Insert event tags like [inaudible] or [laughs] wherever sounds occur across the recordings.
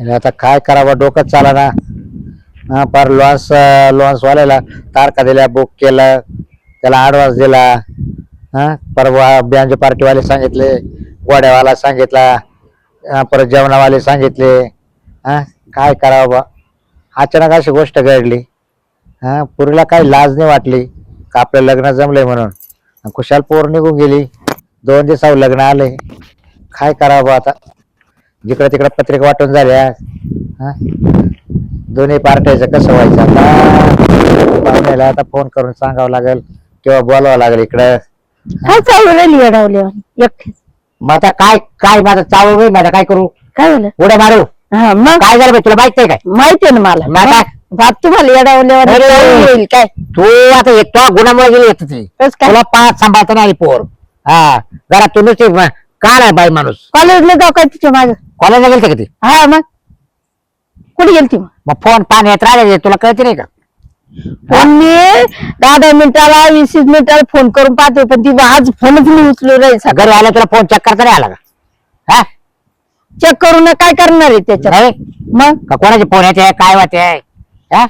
आणि आता काय करावं? डोकं चाला ना हा फार लॉन्स लॉन्सवाल्याला तारखा दिल्या बुक केलं त्याला ॲडव्हान्स दिला. हा परवा बँजो पार्टीवाले सांगितले गोड्यावाला सांगितला परत जेवणावाले सांगितले. हा काय करावं बा? अचानक अशी गोष्ट घडली. हा पुरीला काही लाज नाही वाटली. का आपलं लग्न जमलंय म्हणून? आणि खुशाल पोर निघून गेली. दोन दिवसावर लग्न आले काय करावं बा आता? जिकडे तिकडे पत्रिका वाटून झाल्या. हा? दोन्ही पार्ट्याचं कसं व्हायचं? आता पाहुण्याला आता फोन करून सांगावं लागेल किंवा बोलावं लागेल इकडं. काय चालू राहिली येडावल्या एकटे मग आता काय काय माझं चावू नाही माझं काय करू? काय झालं? उड्या मारू. हा मग? काय झालं बे, तुला माहीत नाही काय? माहितीये ना मला. मग? बाप तुम्हाला येडावल्यावर अरे. येईल काय? तू आता येतो गुणामुळे गेली येत ती. कस काय? तुला पाच सांभाळता नाही आली पोर. हा जरा तू नुसती म- का नाही बाई माणूस. कॉलेजला जाऊ काय तिच्या माग? कॉलेजला गेलते का ती? हा मग. कुठे गेलती मग? मग फोन पाण्यात राहिले तुला कळते नाही का? फोन मी दहा दहा मिनिटाला वीस वीस मिनिटाला फोन करून पाहते पण ती आज फोनच नाही उचलू राहील. सगळं घरी आला तुला फोन चेक करता नाही आला का? हा? चेक करून काय करणार आहे त्याच्यात? नाही? मग? का कोणाचे फोन येते काय वाटे हा?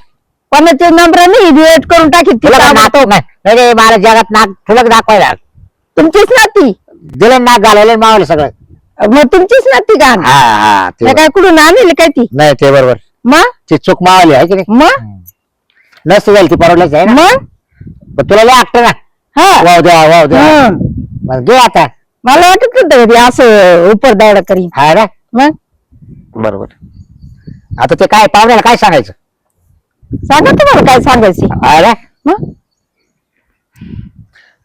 कोणाचे नंबर नाही डिलीट करून टाकी तुला काय नातो नाही नाही रे, मला जगात नाक तुला दाखवायला तुमचीच नाती. दिलं नाक घालवलं मावलं सगळं. मग तुमचीच नाती का हा हा ते काय कुठून आणली काय ती? नाही ते बरोबर. मग? ती चूक मावली आहे की नाही? मग? नसती झाली ती परवडल्याच आहे ना. मग? पण तुला लय वाटतं ना. हा. वाव द्या वाव द्या हं. मग घे आता. मला वाटत होतं कधी असं उपर दाडा करीन. हा ना? मग? बरोबर. आता ते काय पाहुण्याला काय सांगायचं? सांगा तुम्हाला काय सांगायचे. हा ना? मग?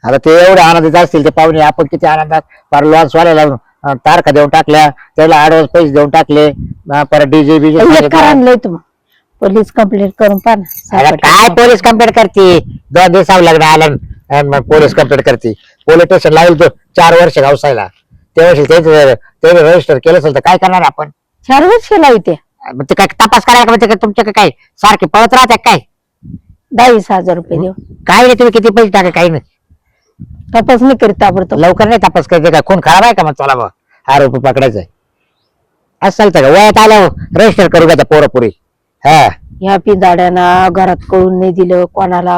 आता ते एवढे आनंदित असतील ते पाहुणे आपण किती आनंदात फार लॉन्स वाल्याला अं, तारखा देऊन टाकल्या त्याला ऍडव्हान्स पैसे देऊन टाकले अं, परत डीजे बीजे एक आणलंय तुम्ही. पोलीस कंप्लेंट करून पहा ना काय पोलीस कंप्लेंट करते? दोन दिवसावर लग्न आलं मग पोलीस कंप्लेंट करते. पोलीस स्टेशन लावेल तो चार वर्ष गावसायला ते वर्षी त्याचं ते रजिस्टर केलं असेल तर काय करणार आपण? चार वर्ष लावते मग ते काय तपास करायला का म्हणते का तुमच्या काय? सारखे पळत राहते काय? दहावीस हजार रुपये देऊ. काय नाही तुम्ही किती पैसे टाका काही नाही. तपासणी करीत ताबडतोब. लवकर नाही तपास करायचे का? खून खराब आहे का मग? चला मग हा रुपये पकडायचंय असं चालतं का? वयात आल्यावर रजिस्टर करू का पोरं पुरी? हा. ह्या पिंदाड्याना घरात कळून नाही दिलं कोणाला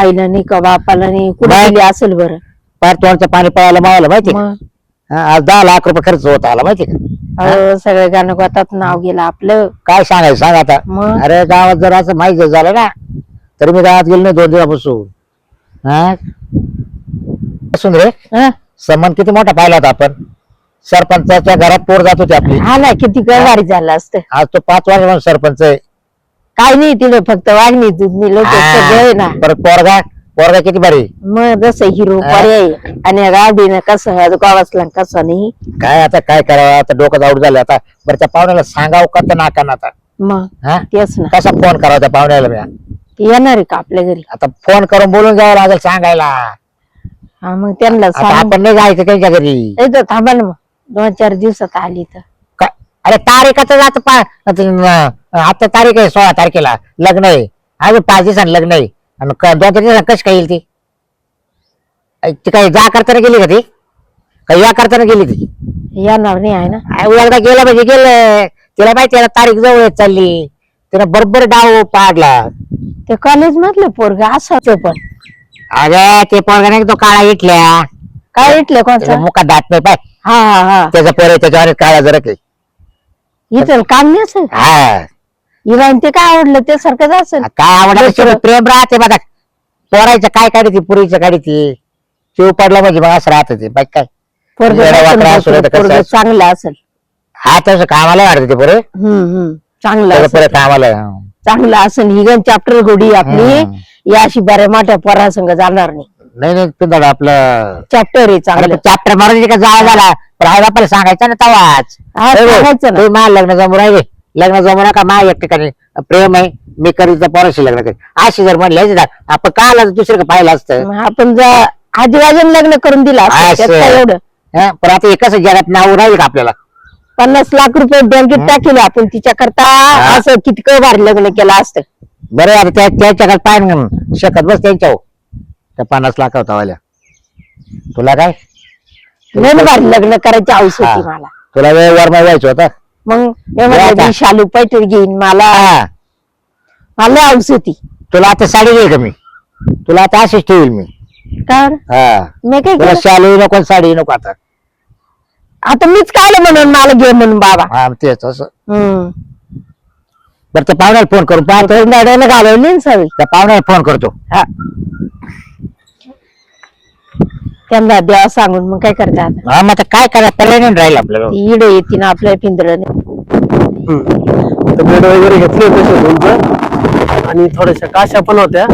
आईला नाही का बापाला नाही कुठे बाय. दिली असेल बरं? पार तोंडचं पाणी पळायला मावाला माहिती का? मग? हा, आज दहा लाख रुपये खर्च होत आला माहिती का? अहो, सगळ्या गाणं गातात नाव गेलं आपलं. काय सांगायचं सांग आता? अरे गावात जर असं माहिती झालं ना तरी मी गावात गेलो नाही दोन दिवसापासून. हा? बसून रे. हं? सन्मान किती मोठा पाहिला होता आपण? सरपंचाच्या घरात पोर जात होती आपली. हा ना किती गवारी झालं असतं. आज तो पाच वर्ष सरपंच आहे. काय नाही तिने फक्त वागणी दुधनी लोक सगळे ना. हा, परत पोरगा पोरगा किती भारी मग जसं हिरो. पर्याय आणि गाडीनं कसं गावासला कसं नाही. काय आता काय करावं? आता डोकं आउट झालं. आता बरं त्या पाहुण्याला सांगावं का तर नाका आता? मग हा? तेच ना. कसा फोन करावा त्या पाहुण्याला मी येणार आहे का आपल्या घरी? आता फोन करून बोलून जावं लागेल सांगायला. हा मग त्यांना आता सांग. आपण नाही जायचं त्यांच्या घरी. इथं थांबा ना मग. दोन चार दिवसात आली तर. अरे तारीखाचं जात पा आता तारीख आहे सोळा तारखेला. लग्न आहे. अजून पाच दिवसांनी लग्न आहे. आणि क- दोन तीन दिवसांनी कशी काय येईल ती? अ, ती काय जा करताना गेली का ती? का या करताना गेली ती? येणार नाही आहे ना. अ, एकदा गेलं म्हणजे गेलं. तिला माहिती आहे तारीख जवळ येत चालली. तिने बरोबर डाव पाडला. ते कॉलेज मधलं पोरग असं पण. अरे ते पोरगा नाही का तो काळा इटल्या? काय इटलं त्याचा मुखात दात नाही पाय. हा हा हा. त्याचा पोर आहे त्याच्यावर काळा जरा काही इथं काम नाही असेल? हा. इराण ते काय आवडलं ते सारखंच असेल. काय आवडलं प्रेम राहते बघा. पोरायचं काय काढी ती पुरीचं काढी ती. शिव पडला म्हणजे मग असं राहत ते बाकी काय. पोरग वाकडा तर कसं. चांगलं असेल. हा तसं कामाला वाढते ते पोरे. हम्म हम्म. चांगलं त्याचं असेल. पोरं कामाला. आहे, हा. चांगलं असेल. हिगन चॅप्टर घोडी आपली. हम्म. या अशी बऱ्या मोठ्या पोरासंग जाणार नाही. नाही नाही पिंदाड आपलं चॅप्टर आहे चांगलं. चॅप्टर मारून का? जाळ झाला. पण आई बापाला सांगायचं ना तवाच. हा, सांगायचं ना. तुम्ही लग्न जमू राहिले. लग्न जमू नका मा एक ठिकाणी प्रेम आहे. मी करीत तर पोराशी लग्न करेन अशी जर म्हणले आपण काल दुसरं पाहिलं असतं. मग आपण जर आजीबाजून लग्न करून दिला असतं, त्यात असं. काय एवढं? हा, पण आता एकच जगात नाव राहील का आपल्याला? पन्नास लाख रुपये बँकेत टाकले आपण तिच्या करता. असं कितकं भारी लग्न केलं असतं. बरं आता त्या त्याच्याकडे पाय ना शकत बस त्यांच्या त्या पन्नास लाख होता वाल्या. तुला काय? लग्न करायची हौस होती हा. मला. तुला वेळ वर व्हायचं होता. मग मी म्हणलं, आता. मी शालू पैठणी घेईन मला हा. मला हौस होती. तुला आता साडी घे का मी? तुला आता अशीच ठेवील मी. हा. मी काय तुला केलं? शालू नको आणि साडी नको आता. आता मीच काय म्हणून मला घे म्हणून बाबा. हा तेच असं. हम्म. बरं त्या पाहुण्याला फोन करून पाहतो गाड्याला घालवली ना सगळी त्या पाहुण्याला फोन करतो. हा. त्यांना द्यावा सांगून मग काय करते आता हा मग आता काय करा पर्याय नाही राहील आपल्याला. इड येते ना आपल्या पिंजऱ्याने. तर बेड वगैरे घेतले होते शोधून आणि थोड्याशा काशा पण होत्या.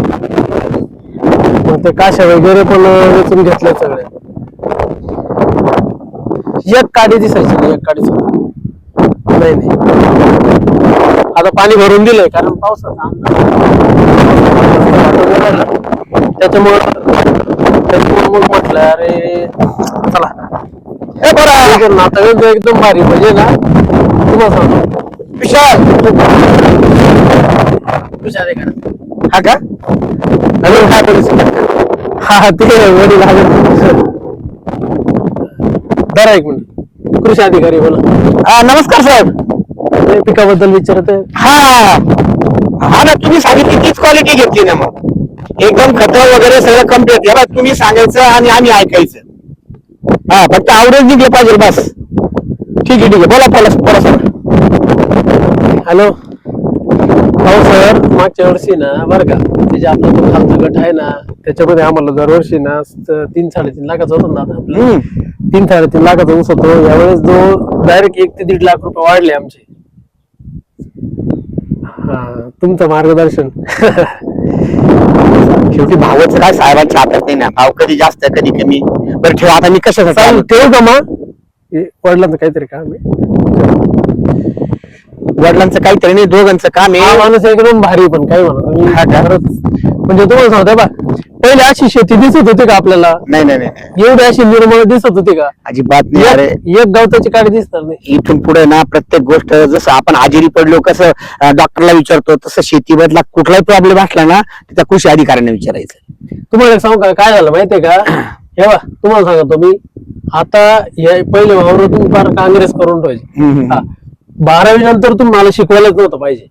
मग ते काशा वगैरे पण वेचून घेतल्या सगळ्या एक काडी दिसायची नाही एक काडी सुद्धा. नाही नाही. आता पाणी भरून दिलंय कारण पावसाचा त्याच्यामुळं त्याच्यामुळे मग म्हटलं अरे चला. ए बरं. नातं एकदम भारी म्हणजे ना तुम्हाला सांगतो. विशाल? हा का? काय परिस्थिती हा ते वडील बरं एक मिनिट. कृषी अधिकारी बोला. हा नमस्कार साहेब. ते पिकाबद्दल विचारत हा. हा ना तुम्ही सांगितली तीच क्वालिटी घेतली ना मग. एकदम खत वगैरे सगळं कंप्लीट बघ तुम्ही सांगायचं आणि आम्ही ऐकायचं. हा फक्त आवडेल निघले पाहिजे बस. ठीक आहे ठीक आहे. बोला बोला बोला सर. हॅलो. हो सर. मागच्या वर्षी ना बरं का ते जे आपला तो खालचा गट आहे ना त्याच्यामध्ये आम्हाला दरवर्षी ना तीन साडेतीन लाखाचा होतो ना आता आपलं. तीन साडेतीन लाखाचा ऊस होतो. यावेळेस जो डायरेक्ट एक ते दीड लाख रुपये वाढले आमचे. हा तुमचं मार्गदर्शन. शेवटी भावाचं काय साहेबांच्या हातात नाही ना? भाव कधी जास्त कधी कमी? बरं ठेवा आता मी चालेल कशासाठी ठेवू का मग? हे वडिलांचं काहीतरी काम आहे. वडिलांचं काहीतरी नाही दोघांचं काम हा आहे माणूस एकदम भारी पण काय म्हणा. तुम्ही खरंच. म्हणजे तुम्हाला सांगतो बा पहिले अशी शेती दिसत होती का आपल्याला? नाही नाही नाही नाही. एवढी अशी निर्मळ दिसत होती का? अजिबात नाही अरे. एक एक गवताची काडी दिसणार नाही. इथून पुढे ना प्रत्येक गोष्ट जसं आपण आजारी पडलो कसं अं, डॉक्टरला विचारतो तसं शेतीमधला कुठलाही प्रॉब्लेम असला ना तिथं कृषी अधिकाऱ्यांना विचारायचं. तुम्हाला एक सांगू का? काय झालं माहितीये का? [clears throat] हे बा तुम्हाला सांगतो मी. आता हे पहिले वावर तुम्ही फार काँग्रेस करून ठेवायचे. हम्म, हम्म. हा. बारावी नंतर तुम्ही मला शिकवायलाच नव्हतं पाहिजे.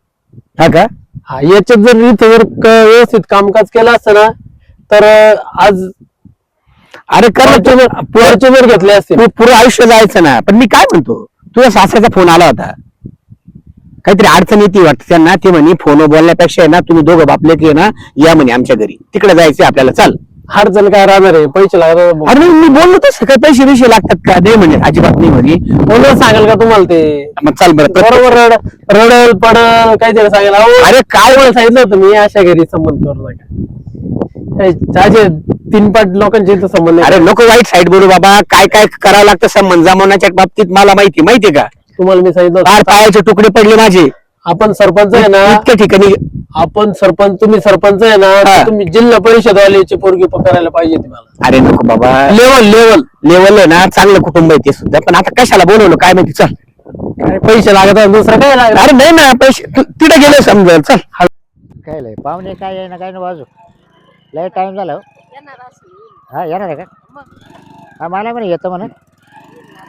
हा का? हा याच्यात जर इथं जर क- व्यवस्थित कामकाज केलं असतं ना तर आज अरे कर ना फॉर्च्युनर घेतले असते पु- पुरं आयुष्य जायचं ना. पण मी काय म्हणतो? तुझ्या सासऱ्याचा फोन आला होता. काहीतरी अडचण येते वाटतं त्यांना. ते म्हणे फोन बोलण्यापेक्षा आहे ना तुम्ही दोघं बापले की ना. या म्हणे आमच्या घरी. तिकडे जायचे आपल्याला. चाल. अडचण काय राहणार आहे? पैसे लागणार अरे मी बोललो तसं काय पैसे बिशे लागतात का? नाही म्हणे अजिबात नाही म्हणे. कोणाला सांगाल का तुम्हाला ते? मग चाल बरं प्रत्येक- बरोबर रड रडल पडल काहीतरी सांगेल अहो अरे काय तुम्हाला सांगितलं होतं मी अशा घरी संबंध करू नका. तीन पाच लोकांचे इथं संबंध अरे आहे. नको वाईट साईड बोलू बाबा. काय काय करावं लागतं संबंध? जमवण्याच्या बाबतीत मला माहिती माहितीये का? तुम्हाला मी सांगितलं पार होतं. पायाचे तुकडे पडले माझे. आपण सरपंच आहे ना इतक्या ठिकाणी आपण सरपंच तुम्ही सरपंच आहे ना हा. तर तुम्ही जिल्हा परिषद वाल्याची पोरगी पकडायला पाहिजे तुम्हाला अरे नको बाबा. लेवल लेवल लेवल आहे ना चांगलं कुटुंब आहे ते सुद्धा. पण आता कशाला बोलवलं? काय माहिती? चल. काय पैसे लागत आहे, दुसरं काय लागत अरे नाही ना पैसे तु- तिथे गेले समजेल चल. काय लय? पाहुणे काय आहे ना काय ना बाजू. लय टाइम झाला हो. हा येणार आहे का? हा मला म्हणे येतो म्हणा.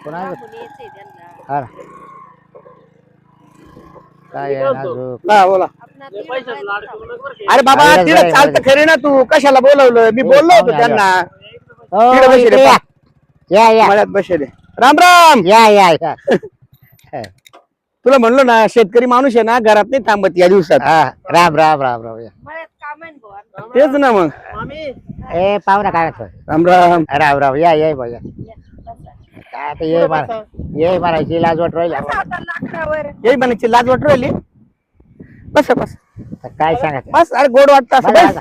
पुन्हा हा ना. काय आहे ना अजून? हा बोला. अरे बाबा आईला तिथे जाय, चालतं मला खरे ना तू. कशाला बोलवलं? मी हो, बोललो होतो पाहुणे त्यांना. हो, तिकडे बसले इकडे या. या या. मळ्यात बसले. राम राम. या या या. [laughs] तुला म्हणलो ना शेतकरी माणूस आहे ना घरात नाही थांबत या दिवसात. हा राम राम राम राम या. तेच ना मग. ए पाहुणा काय म्हणतो? राम राम. राम राम. या या बघा काय आता ये म्हणा ये म्हणायची लाज वाट राहिली आम्हाला. येई म्हणायची लाज वाटू राहिली. बस बस. आता काय सांगायचं? बस अरे गोड वाटत असं बस.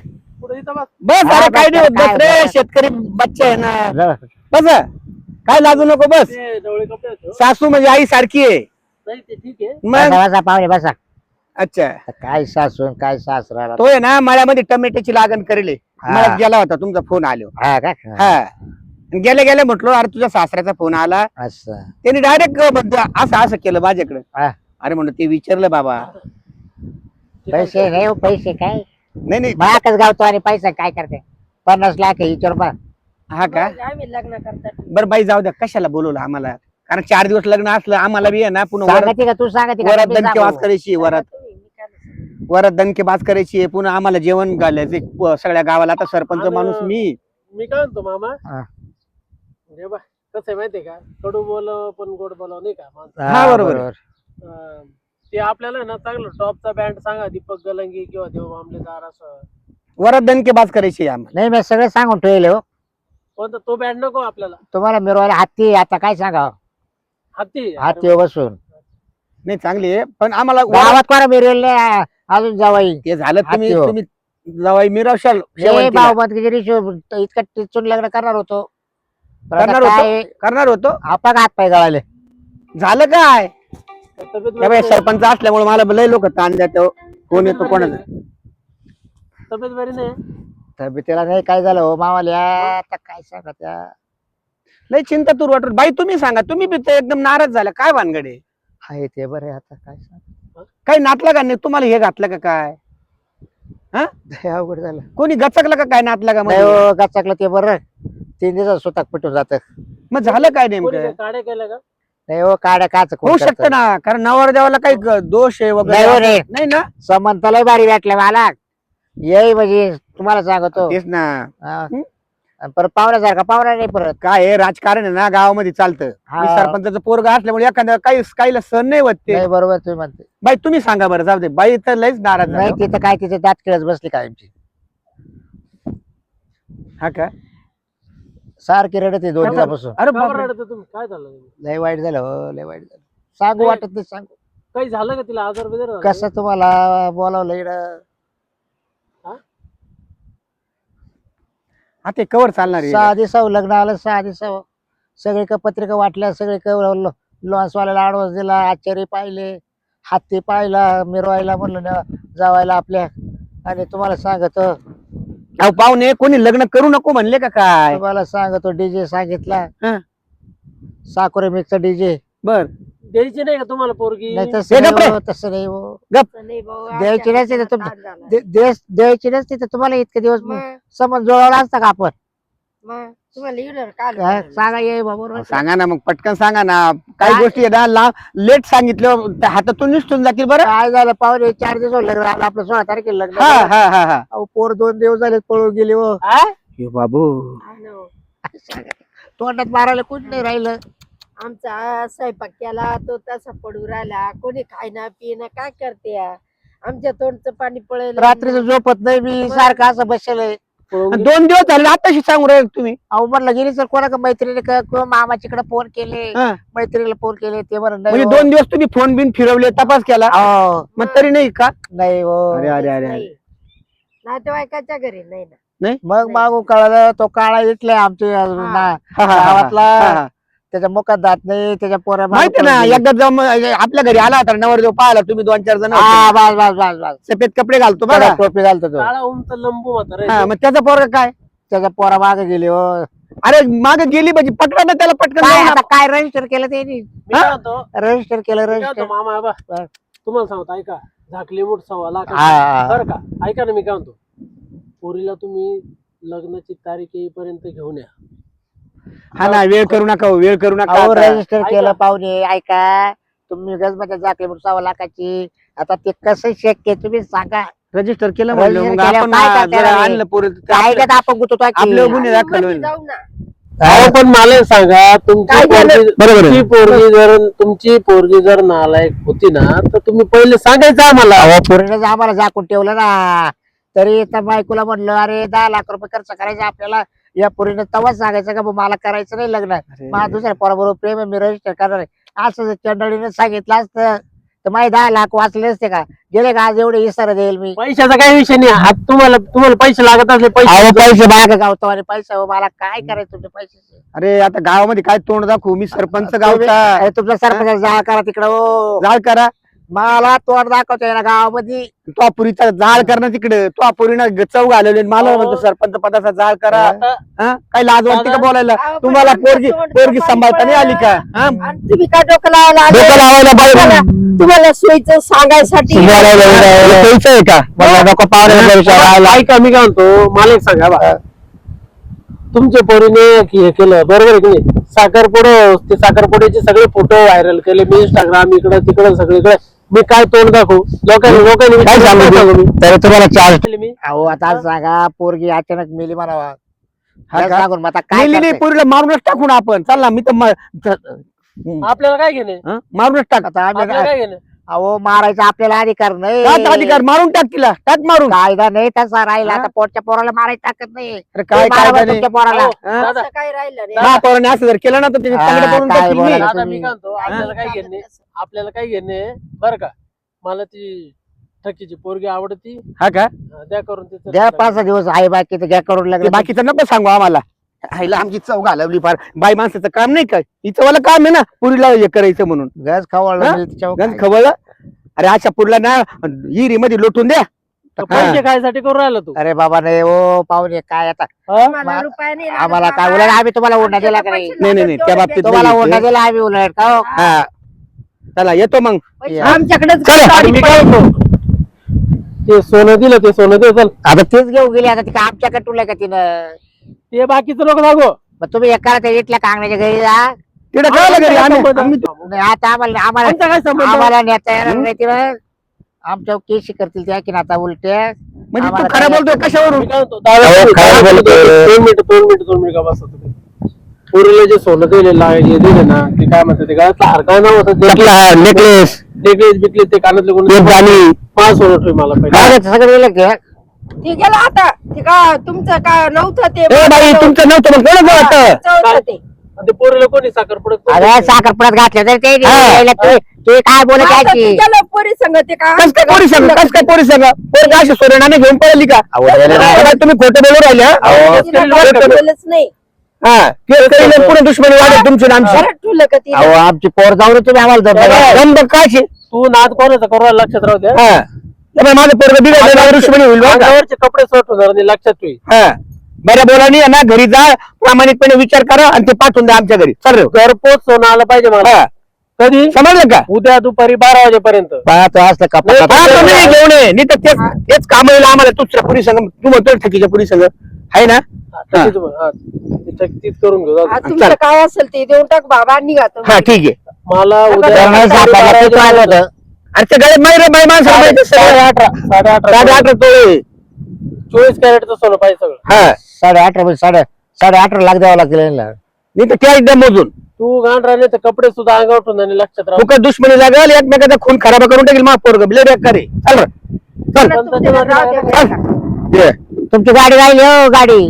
बस. हा, अरे बस, काय नाही होत बस रे. शेतकरी बच्चे आहे ना. जाऊ. बस काय लाजू नको बस. सासू म्हणजे आई सारखी आहे. ठीक आहे. मग? बसा बसा पाहुणे बसा. अच्छा. आता काय सासून काय सासरा तो आहे ना मळ्यामध्ये टमेट्याची लागण करेल हा. मळ्यात गेला होता तुमचा फोन आलो हा का? हा. आणि गेले गेले म्हटलो अरे तुझ्या सासऱ्याचा फोन आला. असं. त्यांनी डायरेक्ट असं असं केलं माझ्याकडे. हा. अरे म्हणलं ते विचारलं बाबा. पैसे नाही हो, पैसे काय? नाही नाही. महाकच गावतो आणि पैसा काय करते? पन्नास लाख हा का? आम्ही लग्न करतात. बरं बाई जाऊ द्या कशाला बोलवलं आम्हाला? कारण चार दिवस लग्न असलं आम्हाला बी आहे ना पुन्हा वरात- सांगते का तू? सांगते का? वरात मी दणके सांगू. वाज करायची आहे, वरात वरात दणके बाज करायची आहे, पुन्हा आम्हाला जेवण घालायचे सगळ्या गावाला. आता सरपंच माणूस मी. मी काय म्हणतो मामा? हा. हे बा कसं आहे माहितीये का? कडू बोलाव पण गोड बोलाव नाही का? माणसं. हा, बरोबर. अं, ते आपल्याला ना चांगलं टॉपचा बँड सांगा दीपक गलंगी किंवा देव मामलेदार असं. वरात दणके बाज करायची आहे आम्हाला. नाही मी सगळं सांगून ठेवले हो. कोणता? तो बँड नको आपल्याला. तुम्हाला मिरवायला हत्ती आता काय सांगा? हत्ती हत्ती बसून. नाही चांगली आहे पण आम्हाला वरात- गावात कोणा मिरवले अजून जावाई. ते झालं तुम्ही हाती हो. तुम्ही जवाई मिरवशाल शेवंतीला. भाऊ मत इतकं टिचून लग्न करणार होतो. आता करणार काय? होतो करणार होतो? आपण हात पाय गळाले? झालं काय? त्या बाई? सरपंच असल्यामुळे मला लय लोक ताण देतो. कोण येतो कोणाचा? तब्येत बरी नाही? तब्येतीला नाही काय झालं हो मावाल्या? आता काय सांगा त्या? लय चिंता तूर वाटत बाई तुम्ही सांगा. तुम्ही बी तर एकदम नाराज झाला काय भानगडे? आहे ते बरे आता काय सांग? काही नातलं का नाही? तुम्हाला हे घातलं का काय? अवघड झालं. कोणी गचकलं का काय नातलं का नाही मध्ये? हो गचाकलं ते बरं. तीन स्वतः पिटून जात. मग झालं काय नेमकं? काय काड्या केल्या का? नाही हो काड्या काच होऊ शकतं ना कारण नवर देवाला काही ग- दोष आहे नाही हो वगैरे रे. नाही ना? समंतलाही भारी वाटलं मला. येई म्हणजे तुम्हाला सांगतो. तेच ना. हा. हं? आणि परत पाहुण्यासारखा पाहुणा नाही परत. काय आहे राजकारण आहे ना गावामध्ये चालतं. हा. मी सरपंचाचं पोरगा असल्यामुळे एखाद्या काही काहीला सण नाही होत ते. नाही बरोबर तुम्ही म्हणते. बाई तुम्ही सांगा बरं जाऊ दे. बाई तर लयच नाराज नाही झाली. तिथं काय तिथे दात किळत बसली कायमची. हा का? सारखी रडते दोन का बरं? दिवसापासून अरे का बापरे. बरं रडते तुम्ही काय झालं लय वाईट झालं हो लय वाईट झालं सांगू. वाटत नाही सांगू काही झालं का तिला आजार वगैरे झाला? कसं तुम्हाला बोलावलं इकडं हा ते कवर चालणार आहे. सहा दिवसावर लग्न आलं सहा दिवसावर सगळे का पत्रिका वाटल्या सगळे का लॉन्सवाल्याला आडवस दिला आचार्य पाहिले हत्ती पाहिला मिरवायला म्हणलं ना जावायला आपल्या आणि तुम्हाला सांगतो अहो पाहुणे कोणी लग्न करू नको म्हणले का काय? तुम्हाला सांगतो डीजे सांगितला. हं. साकोरे मिक्सर डीजे बर. द्यायची नाही का तुम्हाला पोरगी? नाही तसं नाही. हो, तसं नाही हो. नाही भाऊ, द्यायची नसते तर तुम- हातात झाला. दे- देश द्यायची नसती तर तुम्हाला इतके दिवस मग? समज जोडावला असता का आपण? मग तुम्हाला येणार काल हा, सांगा ये बाबा अहो, सांगा ना मग पटकन सांगा ना. काही काय? गोष्टी आहे ना ला लेट सांगितलं त्या हातातून निसटून जातील बरं. काय झालं पाहुणे चार दिवस लग्न आलं आपलं सोळा तारखेला लग्न हा झालं. हा हा हा. अहो, पोर दोन दिवस झाले पळून गेले हो. आ? हे बाबू. तोंडात मारायला कोण नाही राहिलं. आमचा स्वयंपाक केला तो तसा पडू राहिला. कोणी खायना पिना काय करते आमच्या तोंडचं पाणी पळेल. रात्रीचं झोपत नाही मी सारखं असं गेली. दोन दिवस झाले आताशी सांगू राहिले तुम्ही अहो म्हटलं गेली तर कोणा का मैत्रिणी का किंवा मामाच्याकडे फोन केले हा. मैत्रिणीला फोन केले ते नाही म्हणजे हो. दोन दिवस तुम्ही फोन बिन फिरवले तपास केला अहो, मग तरी नाही का नाही हो अरे अरे अरे अरे. नाही. नातेवाईकाच्या घरी नाही ना मग मागून कळलं तो काळा इथला आमच्या हा. हा, हा, हा, हा, गावातला हा. त्याच्या मुखात जात नाही त्याच्या पोरा माहिती ना एकदा जाऊन आपल्या घरी आला होता नवरदेव पाहिला तुम्ही दोन चार जण हा होते. बस बस बस बस. सफेद कपडे घालतो बघा. टोपी घालतो तो. काळा उंच लंबू म्हातारा हा आहे. मग त्याचा पोरगा काय? त्याच्या पोरा मागे गेली हो. अरे मागे गेली पाहिजे पकडा ना त्याला पटकन काय जाऊन आता काय रजिस्टर केलं ते मी काय म्हणतो? रजिस्टर केलं मी काय म्हणतो, रजिस्टर मामा बा हा. तुम्हाला सांगतो ऐका. झाकली मूठ सव्वा लाख. हा. बरं का? ऐका ना मी काय म्हणतो. पोरीला तुम्ही लग्नाची तारीख येईपर्यंत घेऊन या. हा ना वेळ करू नका हो, वेळ करू नका अहो आता. रजिस्टर ऐका. केलं पाहुणे ऐका तुम्ही गजमध्ये म्हणून सव्वा लाखाची आता ते कसं शक्य आहे तुम्ही सांगा रजिस्टर केलं म्हणलं मग आपण काय करता जरा रे? आणलं पोरं तर काय आपलं- का आपण गुतो आपलं गुन्हे दाखल होईल मध्ये जाऊ ना अहो पण मला सांगा तुमची काय झालं? पोरगी- बरोबर आहे. तुमची पोरगी जर तुमची पोरगी जर नालायक होती ना तर तुम्ही पहिले सांगायचं आम्हाला पोरीने आम्हाला झाकून ठेवलं ना तरी त्या बायकोला म्हणलं अरे दहा लाख रुपये खर्च करायचे आपल्याला या पोरीने तेव्हाच सांगायचं का मला करायचं नाही लग्न. मला दुसऱ्या पोराबरोबर प्रेम आहे मी रजिस्टर करणार आहे. असं जर चंडळीने सांगितलं असतं. तर माझे दहा लाख वाचले असते का? गेले का आज एवढे इसारा देईल मी? पैशाचा काही विषय नाही. हात तुम्हाला तुम्हाला पैसे लागत असले अहो पैसे पैसे माग गावतो आणि पैसा हो, मला काय करायचं तुमच्या पैशाचे? अरे आता गावामध्ये काय तोंड दाखवू? मी सरपंच गावचा. अरे तुमचा सरपंच जाळ करा तिकडं हो. जाळ करा. मला तोंड दाखवतोय ना गावामध्ये. तो अपुरीचा जाळ करणं तिकडे. तो अपुरीनं चव घालवले मला. म्हणतो सरपंच पदाचा जाळ करा. हा? काय लाज वाटते का. बोलायला? अहो, तुम्हाला पण पोरगी तोंड पोरगी सांभाळता नाही आली का? हा? आणि तुम्ही काय डोकं लावायला आले? डोकं लावायला पाहिजे तुम्हाला- तुम्हाला सोयीचं सांगायसाठी सोयीचं आहे का? मला नको पाहुण्याला विचार राहिला. ऐका मी काय म्हणतो मला एक सांगा बा. तुमच्या पोरीने हे केलं. बरोबर आहे की नाही? साखरपुडो ते साखरपुड्याचे सगळे फोटो व्हायरल केले. मी इंस्टाग्राम इकडं तिकडं सगळीकडे. मी काय तोंड दाखवू लोकांनी लोकांनी काय सांगू? तरी तुम्हाला चार्ज केले मी अहो आता सांगा पोरगी अचानक मेली म्हणावा हा का? सांगून मग आता काय नाही करते? पोरीला मारूनच टाकून आपण चल ना मी तर म-. आपल्याला काय घेणे हं? मारूनच टाक आता आम्ही आपल्याला काय घेणे अहो मारायचा आपल्याला अधिकार नाही. अधिकार? मारून टाक तिला. टाक मारून. कायदा नाही तसा राहिला. हा? आता पोटच्या पोराला मारायला टाकत नाही. अरे काय काय तुमच्या पोराला. हा? असं काही राहिलं नाही. दहा पोरांनी असं जर केलं ना तर त्याचे हा, काय टाकतील मी. दादा काय आपल्याला काय घेणे आपल्याला काय घेणे बरं का? मला ती ठकीची पोरगी आवडती. हा का? द्या करून तिचं द्या पाच सहा दिवस. आहे बाकी तर घ्या करून ते लागले बाकीचं नको सांगू आम्हाला. आईला आमची चव घालवली फार. बाई माणसाचं काम नाही काय हिचं वाला काम आहे ना पुरीला हे करायचं म्हणून. गज खवळलं हा? म्हणजे तिच्यावर गंज काय? खवळ अरे अशा पुरीला ना हिरी मध्ये लोटून द्या. तर पैसे खायसाठी करून राहिला तू. अरे बाबा नाही ओ पाहुणे काय आता? हा? मला रुपया नाही लागत आम्हाला काय बाबा. उलट आम्ही तुम्हाला ओढणं दिला का नाही? नाही, नाही, त्या बाबतीत तुम्हाला नाही. ओढणं दिला आम्ही उलट का हो? हा. चला येतो मग. पैसे या. आमच्याकडेच चल, गाडी आणि मी काय म्हणतो ते सोनं दिलं ते सोनं दे चल. आता तेच घेऊन गेली आता ती का आमच्याकडे तुला का तिनं? ते बाकीचं लोक लागो मग तुम्ही एक करा त्या इथल्या कांगण्याच्या घरी जा. तिकडे आम्ही संबंध? आम्ही- नाही, आता आम्हाला आम्हाला आमचा काय संबंध? आम्हाला नेता येणार नाही तिला आमच्या केशी करतील त्या की आता उलट्या. म्हणजे तू आम्हाला खरं काय- बोलतोय कशावरून? मी काय म्हणतो, दादा, अहो, काय दादा, बोलतोय? दोन मिनिट दोन मिनिट दोन मिनिट का बस होतं पोरीला जे सोनं दिलेलं आहे हे दिले ना ते काय म्हणतात ते गळ्यातला हार काय नाव होतं नेकलेस नेकलेस बिकलेस ते कानातले कोण मला सोनं ठेव मला पहिले काय सगळं दिलं की ते गेलं आता. ते का तुमचं काय नव्हतं ते ए बाई तुमचं नव्हतं मग ते. आणि ते पोरीला कोणी साखर पडत अरे साखरपुड्यात घातलं तर ते. यायला तू तू काय बोलत आता आहे ते की? गेलं पोरी संग ते का कस काय पोरी सांग? कस काय पोरी सांग? पोरग अशी सोरेनाने घेऊन पळली का? अहो, गेलं नाही. काय तुम्ही खोटं बोलू राहिले हा? अहो, तिला काय बोललंच नाही. हा पुढे दुश्मनी वाढेल तुमची आणि आमची. घरात ठेवलं का तिला? अहो आमची पोर जाऊन तुम्ही आम्हाला काय शे? तू नाद कोणाचा करू लक्षात राहू दे हा. माझं पोरग बिघडलं ना, दुश्मनी होईल बरं का? अंगावरचे कपडे सोट होणार नाही लक्षात ठेव. हा. बऱ्या बोलानी आहे ना घरी जा प्रामाणिकपणे विचार करा आणि ते पाठवून द्या आमच्या घरी. चल रे. घरपोच सोनं आलं पाहिजे मला. हा. कधी? समजलं का? उद्या दुपारी बारा वाजेपर्यंत. पाहतो असलं नाही, कपाट हा तुम्ही घेऊन ये. नाही तर तेच तेच काम येईल आम्हाला दुसऱ्या पुरी संघ तू म्हणतो ठकीच्या पुरी संघ. आहे ना? हा, तशीच हा. करून घेऊ जाऊ दे. आ, तुमचं काय असेल ते देऊन टाक बाबा निघा तुम्ही. हा ठीक आहे. मला उद्या अरे ते माहिती बाई माणसं माहिती साडे सगळं. अठरा साडे अठरा साडे अठरा तोळे. चोवीस कॅरेटचं सोनं पाहिजे सगळं. हा. साडे अठरा म्हणजे साडे साडे अठरा लाख द्यावं लागतील यांना. नाही तर त्या एकदा मोजून. तू घाण राहिले तर कपडे सुद्धा अंगावर ठेवून आणि लक्षात राहू. फुकट दुश्मनी लागल एकमेकाचा खून खराब करून टाकेल मग पोरग. बिले बेकार आहे चल रे. चल. द्या? ये. तुमची गाडी राहिली हो गाडी.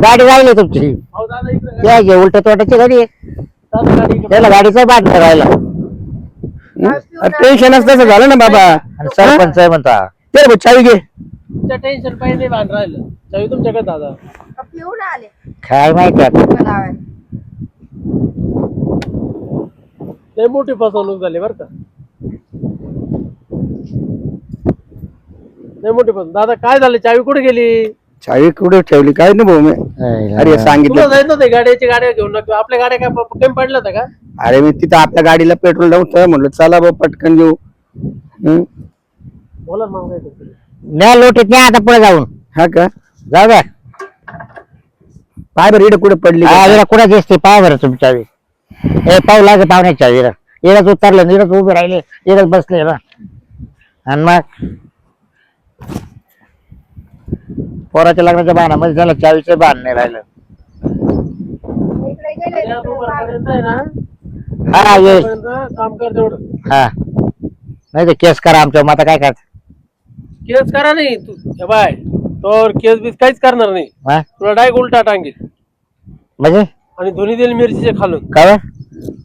गाडी राहिली तुमची. अहो, दादा इकडे त्या जे. उलट तोटाची गाडी आहे. दादा गाडी इकडे. त्याला गाडीचं बांधणं राहिलं. टेन्शनच तसं झालं ना बाबा. आणि सरपंच आहे म्हणता. ते चावी घे. तुमच्या टेन्शन पाहिजे नाही भान राहिलं. चावी तुमच्याकडे दादा. पिऊन आले. काय माहिती आता? लावायला. लय मोठी फसवणूक झाली बरं का. लय मोठी फसवणूक. दादा काय झालं? चावी कुठे गेली? चावी कुठे ठेवली? काय ना भाऊ मी अरे तुला सांगितलं. जायचं ते गाड्याची गाड्या घेऊन. नका आपल्या गाड्या काय प- कमी पडल्या होत्या का? अरे मी तिथं आपल्या गाडीला पेट्रोल नव्हतं म्हणलं चला भाऊ पटकन घेऊ हम्म. बोला मग काय करतो. न्या लोटीत न्या आता पुढे जाऊन. हा का? जाऊ द्या. पाय बरं इकडे कुठे पडली हा, विरा कुठे दिसते? पाहा बरं तुमच्या ए पाहू लागे पाहुण्याच्या विरा इडच उतरले इडच उभे राहिले इडच बसले ना. आणि मग? पोराच्या लग्नाच्या बाणामध्ये झालं चावीचं बाण नाही राहिलं. इकडे गेले. हा ये. दुपारपर्यंत काम कर तेवढं. हा. नाही ते केस करा आमच्या मग आता काय करत? केस करा नाही. तू हे बाय तर केस बीस काहीच करणार नाही. हा? तुला डायरेक्ट उलटा टांगेल म्हणजे? आणि धुनी दिल मिरचीचे खालून. काय बरं?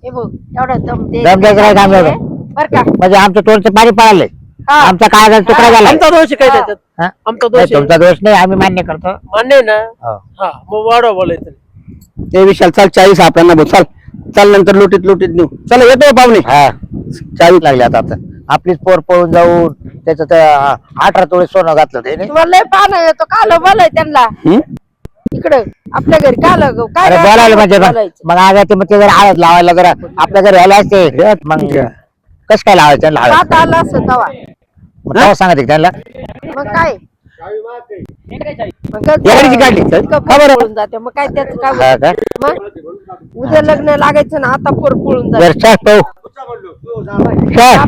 हे बघ एवढा दम दे. दम द्यायचं काय काम एवढं? बर का? म्हणजे आमचं तोडचं पाणी पळालंय. हा. आमचा काळजाचा तुकडा झाला आमचा दोष आहे काय त्याच्यात? आमचा दोष आहे. तुमचा दोष नाही. आम्ही मान्य करतो. मान्य आहे ना? हो. हा मग वाढवा बोलायचं. ते विशाल चल चाळीस आपल्याला भाऊ चल. चल नंतर लोटीत लोटीत नेऊ. चला येतो पाहुणे. हा. चावीत लागली आता आता. आपलीच पोर पळून जाऊन त्याचं ते अठरा तोळे सोनं घातलं ते नाही तुम्हाला लय पाहणं येतो काल बोलाय त्यांना? इकडं आपल्या घरी काल काय अरे बोलायला म्हणजे मग बोलायचं? मग आगा ते मग ते जर हळद लावायला जरा आपल्या घरी आले असते. मग कसं काय लावायचं त्यांना हळद सात आला असं तवा. मग तेव्हा सांगते त्यांना. मग काय? मग काय या गाडीची काढली सर इतकं का बरं? पळून जाते. मग काय त्याचं हा काय का? मग उद्या लग्न लागायचं ना आता पोर पळून जाते. बरं चहा पाहू चहा.